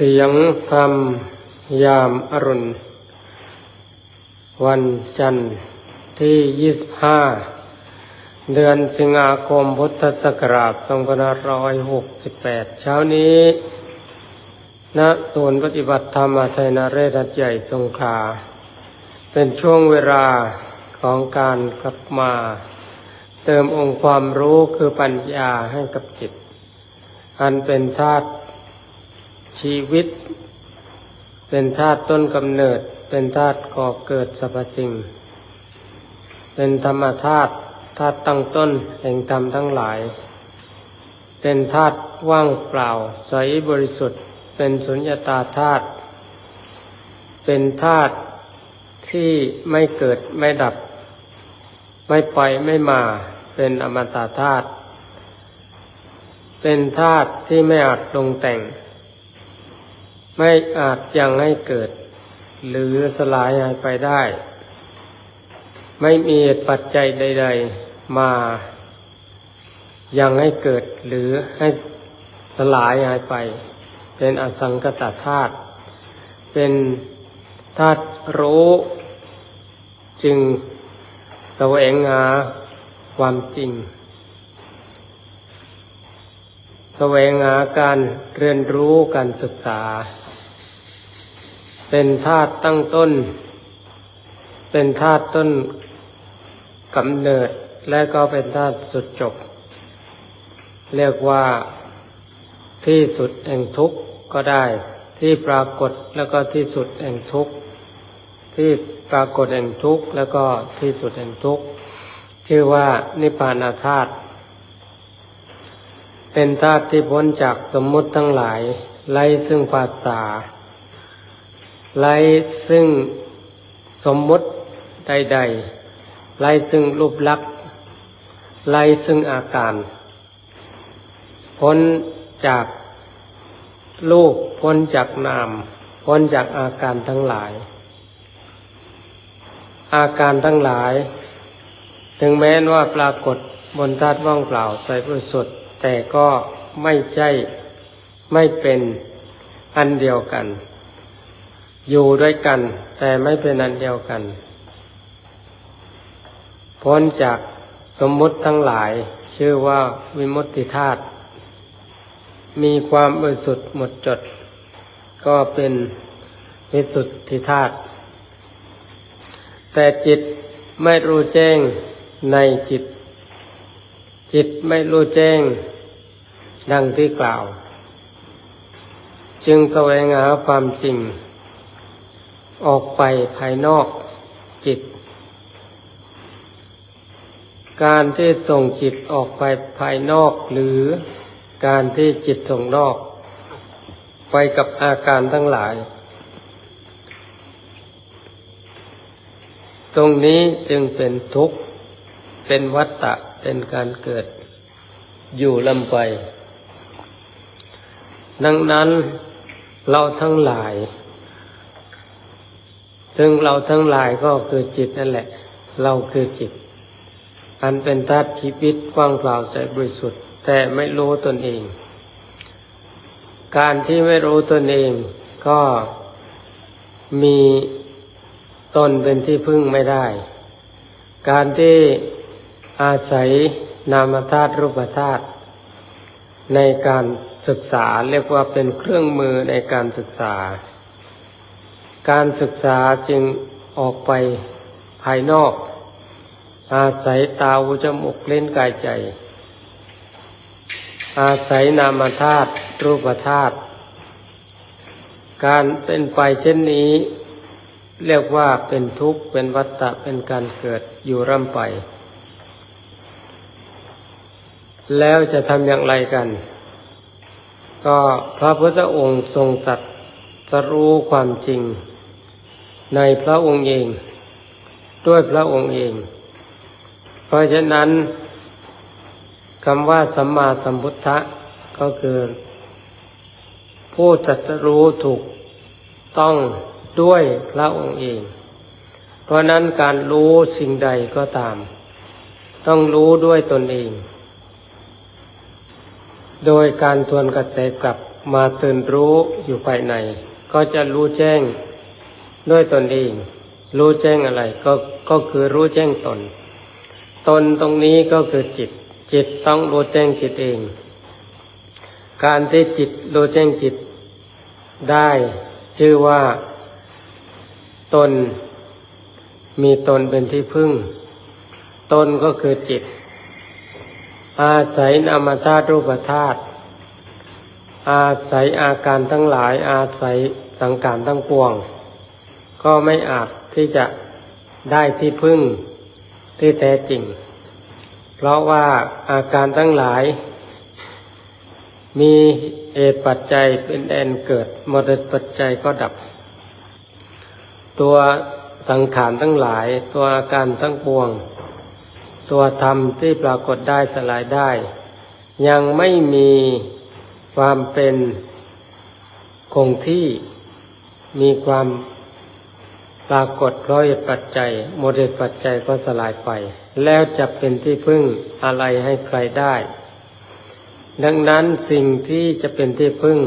เสียงธรรมยามอรุณ วันจันทร์ที่ 25 เดือนสิงหาคมพุทธศักราช2568 เช้านี้ณศูนย์ปฏิบัติธรรมไทยนาเรศัใหญ่สงขลาเป็นช่วงเวลาของการกลับมา เติมองค์ความรู้คือปัญญาให้กับจิต อันเป็นธาตุ ชีวิต เป็นธาตุต้นกำเนิด เป็นธาตุก่อเกิดสรรพสิ่ง เป็นธรรมธาตุธาตุตั้งต้นแห่งธรรมทั้งหลาย เป็นธาตุว่างเปล่าใสบริสุทธิ์ เป็นสุญญตาธาตุเป็นธาตุที่ไม่เกิดไม่ดับ ไม่ไปไม่มาเป็นอมตะธาตุเป็นธาตุที่ไม่อาจลงแต่ง ไม่อาจยังให้เกิด หรือสลายหายไปได้ ไม่มีปัจจัยใด ๆ มายังให้เกิดหรือให้สลายหายไป เป็นอสังกตธาตุเป็นธาตุรู้จึงแสวงหาความจริง แสวงหาการเรียนรู้การศึกษา เป็นธาตุตั้งต้น เป็นธาตุต้นกำเนิดและก็เป็นธาตุสุดจบ เรียกว่าที่สุดแห่งทุกข์ก็ได้ ที่ปรากฏแล้วก็ที่สุดแห่งทุกข์ที่ปรากฏแห่งทุกข์แล้วก็ที่สุดแห่งทุกข์ชื่อว่านิพพานาธาตุเป็นธาตุที่พ้นจากสมมุติทั้งหลายไล่ซึ่งภาษา ไล่ซึ่งสมมติใดๆไล่ซึ่งรูปลักษณ์ไล่ซึ่งอาการ พ้นจากลูกพ้นจากนาม พ้นจากอาการทั้งหลาย อาการทั้งหลาย ถึงแม้นว่าปรากฏบนธาตุว่างเปล่าใสบริสุทธิ์แต่ก็ไม่ใช่ไม่เป็นอันเดียวกัน อยู่ด้วยกันแต่ไม่เป็นอันเดียวกัน พ้นจากสมมุติทั้งหลายชื่อว่าวิมุตติธาตุมีความบริสุทธิ์หมดจด ก็เป็นวิสุทธิธาตุแต่จิตไม่รู้แจ้งในจิต จิตไม่รู้แจ้งดังที่กล่าว จึงแสวงหาความจริง ออกไปภายนอกจิต การที่ส่งจิตออกไปภายนอกหรือการที่จิตส่งนอก ไปกับอาการทั้งหลาย ตรงนี้จึงเป็นทุกข์ เป็นวัฏฏะเป็นการเกิด อยู่ลำไปดังนั้นเราทั้งหลาย ซึ่งเราทั้งหลายก็คือจิตนั่นแหละ เราคือจิต อันเป็นธาตุชีวิตกว้างเปล่าใสบริสุทธิ์ แต่ไม่รู้ตนเอง การที่ไม่รู้ตนเองก็มีตนเป็นที่พึ่งไม่ได้ การที่อาศัยนามธาตุรูปธาตุในการศึกษาเรียกว่าเป็นเครื่องมือในการศึกษา การศึกษาจึงออกไปภายนอก อาศัยตาหูจมูกเล่นกายใจ อาศัยนามธาตุรูปธาตุการเป็นไปเช่นนี้ เรียกว่าเป็นทุกข์เป็นวัฏฏะเป็นการเกิดอยู่ร่ำไป แล้วจะทำอย่างไรกัน ก็พระพุทธองค์ทรงตรัสรู้ความจริง ในพระองค์เอง ด้วยพระองค์เอง เพราะฉะนั้นคำว่าสัมมาสัมพุทธะก็คือ ผู้ตรัสรู้ถูกต้องด้วยพระองค์เอง เพราะนั้นการรู้สิ่งใดก็ตาม ต้องรู้ด้วยตนเอง โดยการทวนกระแสกลับมาตื่นรู้อยู่ภายใน ก็จะรู้แจ้ง ด้วยตนเอง รู้แจ้งอะไรก็ก็คือรู้แจ้งตน ตนตรงนี้ก็คือจิต จิตต้องรู้แจ้งจิตเอง การที่จิตรู้แจ้งจิตได้ชื่อว่า ตนมีตนเป็นที่พึ่ง ตนก็คือจิต อาศัยนามธาตุรูปธาตุอาศัยอาการทั้งหลายอาศัยสังขารทั้งปวง ก็ไม่อาจที่จะได้ที่พึ่งที่แท้จริง เพราะว่าอาการทั้งหลาย มีเหตุปัจจัยเป็นแดนเกิดหมดเหตุปัจจัยก็ดับ ตัวสังขารทั้งหลาย ตัวอาการทั้งปวง ตัวธรรมที่ปรากฏได้สลายได้ ยังไม่มีความเป็นคงที่มีความ ปรากฏราะเหตุปัจจัยหมดเหตุปัจจัยก็สลายไป แล้วจะเป็นที่พึ่งอะไรให้ใครได้ ดังนั้นสิ่งที่จะเป็นที่พึ่ง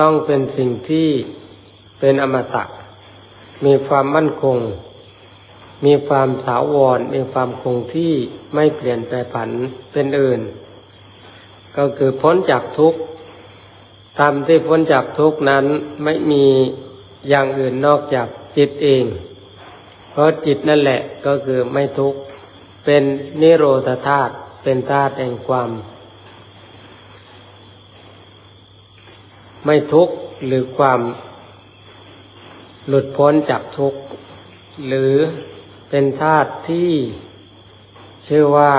ต้องเป็นสิ่งที่เป็นอมตะ มีความมั่นคง มีความถาวร มีความคงที่ไม่เปลี่ยนแปรผันเป็นอื่น ก็คือพ้นจากทุกข์ธรรมที่พ้นจากทุกข์นั้นไม่มีอย่างอื่นนอกจาก จิตเอง เพราะจิตนั่นแหละก็คือไม่ทุกข์ เป็นนิโรธาธาตุเป็นธาตุแห่งความ ไม่ทุกข์หรือความหลุดพ้นจากทุกข์ หรือเป็นธาตุที่ชื่อว่า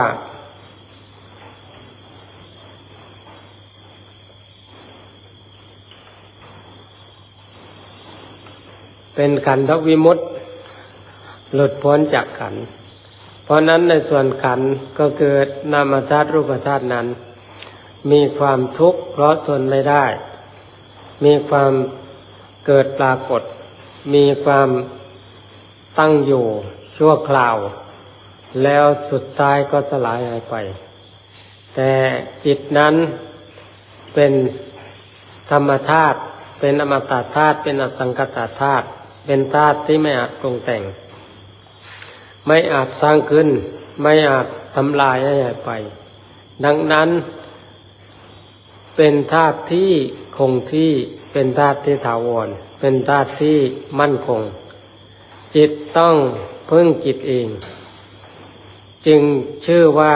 เป็นขันธวิมุตติหลุดพ้นจากขันธ์เพราะนั้นในส่วนขันธ์ก็เกิดนามธาตุรูปธาตุนั้น มีความทุกข์เพราะทนไม่ได้ มีความเกิดปรากฏ มีความตั้งอยู่ชั่วคราว แล้วสุดท้ายก็สลายหายไป แต่จิตนั้นเป็นธรรมธาตุเป็นอมตะธาตุเป็นอสังกตธาตุ เป็นธาตุที่ไม่อาจปรุงแต่ง ไม่อาจสร้างขึ้น ไม่อาจทำลายให้หายไป ดังนั้น เป็นธาตุที่คงที่เป็นธาตุที่ถาวร เป็นธาตุที่มั่นคง จิตต้องพึ่งจิตเอง จึงชื่อว่า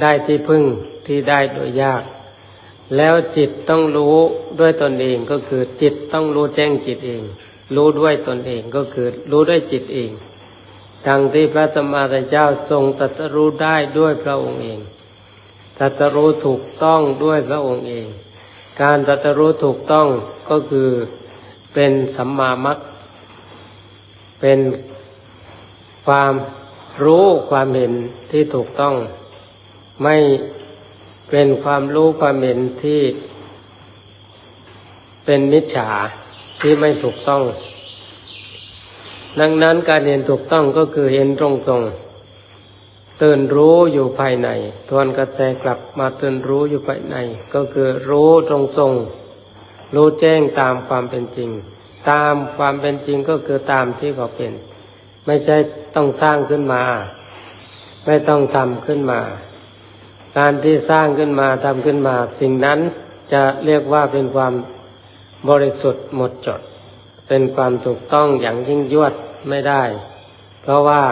ได้ที่พึ่งที่ได้โดยยาก แล้วจิตต้องรู้ด้วยตนเองก็คือจิตต้องรู้แจ้งจิตเอง รู้ด้วยตนเองก็คือรู้ด้วยจิตเองดังที่พระสมมาสัมพุทธเจ้าทรงตรัสรู้ได้ด้วยพระองค์เองตรัสรู้ถูกต้องด้วยพระองค์เอง การตรัสรู้ถูกต้องก็คือเป็นสัมมามัคเป็นความรู้ความเห็นที่ถูกต้อง ไม่เป็นความรู้ความเห็นที่เป็นมิจฉา ที่ไม่ถูกต้อง ดังนั้นการเห็นถูกต้องก็คือเห็นตรงตรงตื่นรู้อยู่ภายใน ทวนกระแสกลับมาตื่นรู้อยู่ภายใน ก็คือรู้ตรงตรงรู้แจ้งตามความเป็นจริง ตามความเป็นจริงก็คือตามที่เขาเป็น ไม่ใช่ต้องสร้างขึ้นมา ไม่ต้องทำขึ้นมา การที่สร้างขึ้นมาทำขึ้นมา สิ่งนั้นจะเรียกว่าเป็นความ บริสุทธิ์หมดจด เป็นความถูกต้องอย่างยิ่งยวดไม่ได้ เพราะว่า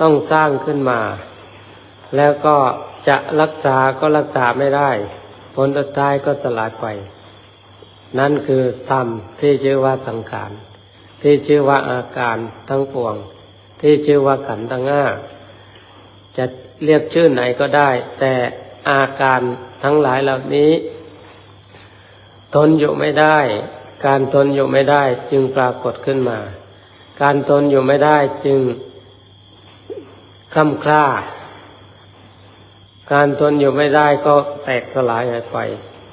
ต้องสร้างขึ้นมา แล้วก็จะรักษาก็รักษาไม่ได้ ผลสุดท้ายก็สลายไป นั่นคือธรรมที่ชื่อว่าสังขาร ที่ชื่อว่าอาการทั้งปวง ที่ชื่อว่าขันธ์ทั้งห้าจะเรียกชื่อไหนก็ได้ แต่อาการทั้งหลายเหล่านี้ ทนอยู่ไม่ได้ การทนอยู่ไม่ได้จึงปรากฏขึ้นมา การทนอยู่ไม่ได้จึงคล่ำคล้า การทนอยู่ไม่ได้ก็แตกสลายหายไป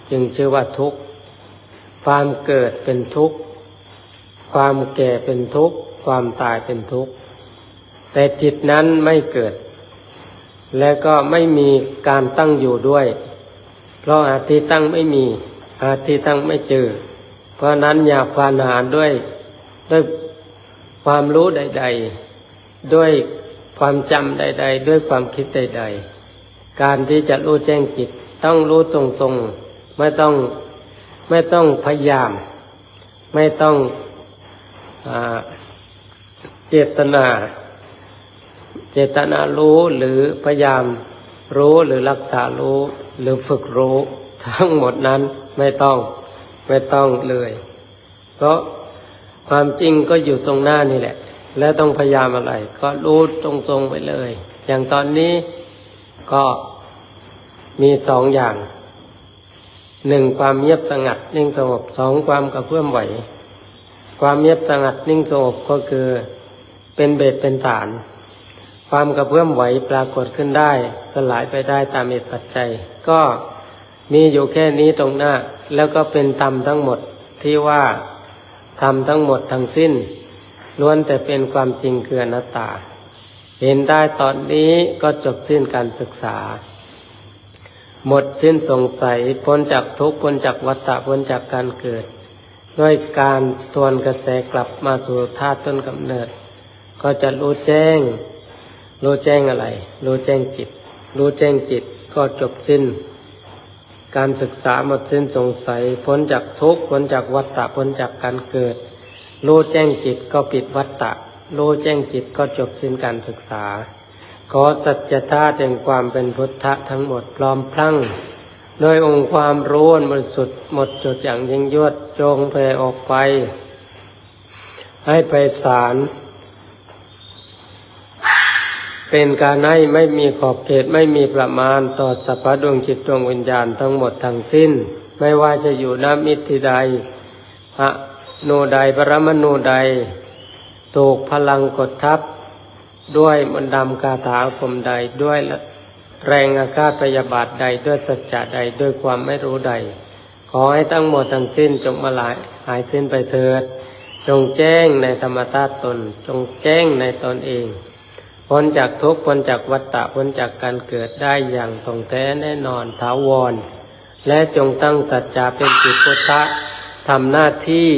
จึงชื่อว่าทุกข์ ความเกิดเป็นทุกข์ ความแก่เป็นทุกข์ ความตายเป็นทุกข์ แต่จิตนั้นไม่เกิด และก็ไม่มีการตั้งอยู่ด้วย เพราะอาที่ตั้งไม่มี หาที่ตั้งไม่เจอ เพราะนั้นอย่าฟานหาด้วยด้วยความรู้ใด ๆ ด้วยความจำใด ๆ ด้วยความคิดใด ๆ การที่จะรู้แจ้งจิตต้องรู้ตรงๆ ไม่ต้องไม่ต้องพยายาม ไม่ต้องอเจตนา เจตนารู้หรือพยายามรู้หรือรักษารู้หรือฝึกรู้ทั้งหมดนั้นไม่ต้องไม่ต้องเลย เพราะความจริงก็อยู่ตรงหน้านี่แหละ และต้องพยายามอะไร ก็รู้ตรงๆไปเลย อย่างตอนนี้ก็มีสองอย่างหนึ่งความเงียบสงัดนิ่งสงบสองความกระเพื่อมไหว ความเงียบสงัดนิ่งสงบก็คือเป็นเบสเป็นฐาน ความกระเพื่อมไหวปรากฏขึ้นได้ สลายไปได้ตามเหตุปัจจัย ก็ มีอยู่แค่นี้ตรงหน้า แล้วก็เป็นธรรมทั้งหมดที่ว่าธรรมทั้งหมดทั้งสิ้น ล้วนแต่เป็นความจริงคืออนัตตา เห็นได้ตอนนี้ก็จบสิ้นการศึกษา หมดสิ้นสงสัยพ้นจากทุกข์พ้นจากวัฏฏะพ้นจากการเกิด ด้วยการทวนกระแสกลับมาสู่ธาตุต้นกำเนิด ก็จะรู้แจ้ง รู้แจ้งอะไร รู้แจ้งจิต รู้แจ้งจิตก็จบสิ้น การศึกษาหมดสิ้นสงสัย พ้นจากทุกข์พ้นจากวัฏฏะพ้นจากการเกิด รู้แจ้งจิตก็ปิดวัฏฏะรู้แจ้งจิตก็จบสิ้นการศึกษา ขอสัจธาตุแห่งความเป็นพุทธะทั้งหมดพร้อมพลั้งโดยองค์ความรู้อันบริสุทธิ์หมดจดอย่างยิ่งยวดจงแผ่ออกไป ให้ไพศาล เป็นการให้ไม่มีขอบเขตไม่มีประมาณต่อสรรพดวงจิตดวงวิญญาณทั้งหมดทั้งสิ้น ไม่ว่าจะอยู่ณมิตรใดอะโนใดปรมาณูใดถูกพลังกดทับ ด้วยมนต์ดำคาถาอาคมใดด้วยแรงอาฆาตพยาบาทใดด้วยสัจจะใดด้วยความไม่รู้ใด ขอให้ทั้งหมดทั้งสิ้นจงมาลายหายสิ้นไปเถิด จงแจ้งในธรรมธาตุตน จงแจ้งในตนเอง พ้นจากทุกข์พ้นจากวัฏฏะพ้นจากการเกิดได้อย่างตรงแท้แน่นอนถาวร และจงตั้งสัจจะเป็นจิตพุทธะทำหน้าที่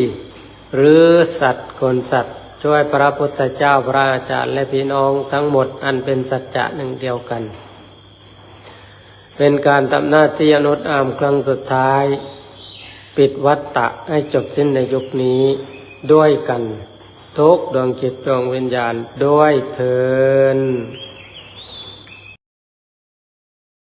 หรือสัตว์คนสัตว์ ช่วยพระพุทธเจ้าพระอาจารย์และพี่น้องทั้งหมดอันเป็นสัจจะหนึ่งเดียวกัน เป็นการทำหน้าที่อนุตอามครั้งสุดท้าย ปิดวัฏฏะให้จบสิ้นในยุคนี้ด้วยกัน ทุกดวงจิตดวงวิญญาณด้วยเถิน